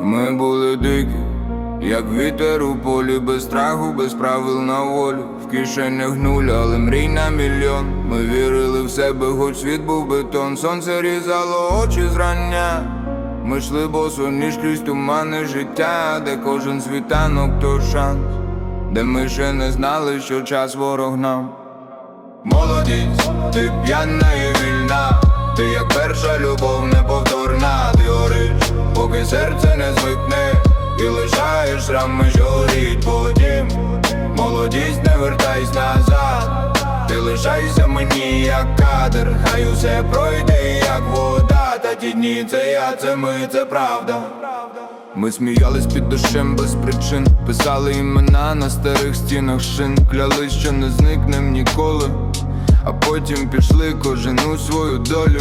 Ми були дикі, як вітер у полі, без страху, без правил на волю. В кишенях нуль, але мрій на мільйон. Ми вірили в себе, хоч світ був бетон. Сонце різало очі зрання. Ми йшли босо ніж крізь тумани життя, де кожен світанок то шанс, де ми ще не знали, що час ворог нам. Молодість, ти п'яна і вільна, ти як перша любов неповторна, ти гориш, серце не звикне, і лишаєш шрами, що горіть потім. Молодість, не вертайся назад, ти лишайся мені, як кадр, хай усе пройде, як вода, та ті дні це я, це ми, це правда. Ми сміялись під дощем без причин, писали імена на старих стінах шин, клялись, що не зникнем ніколи, а потім пішли кожен у свою долю.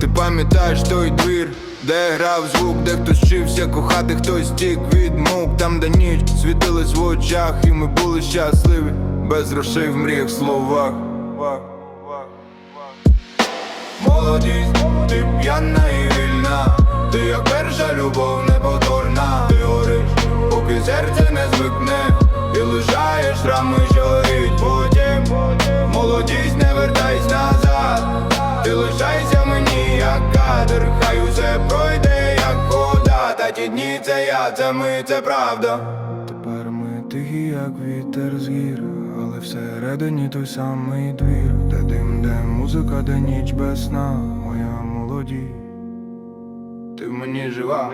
Ти пам'ятаєш той двір, де грав звук, де хтось вчився кохати, хтось тік від мук, там, де ніч світилась в очах, і ми були щасливі, без грошей в мріях словах. Молодість, ти п'яна і вільна, ти як перша любов лишайся мені, як кадр, хай усе пройде, як вода, та ті дні це я, це ми, це правда. Тепер ми тихі, як вітер з гір, але всередині той самий двір, де дим, де музика, де ніч без сна, моя молоді. Ти в мені жива.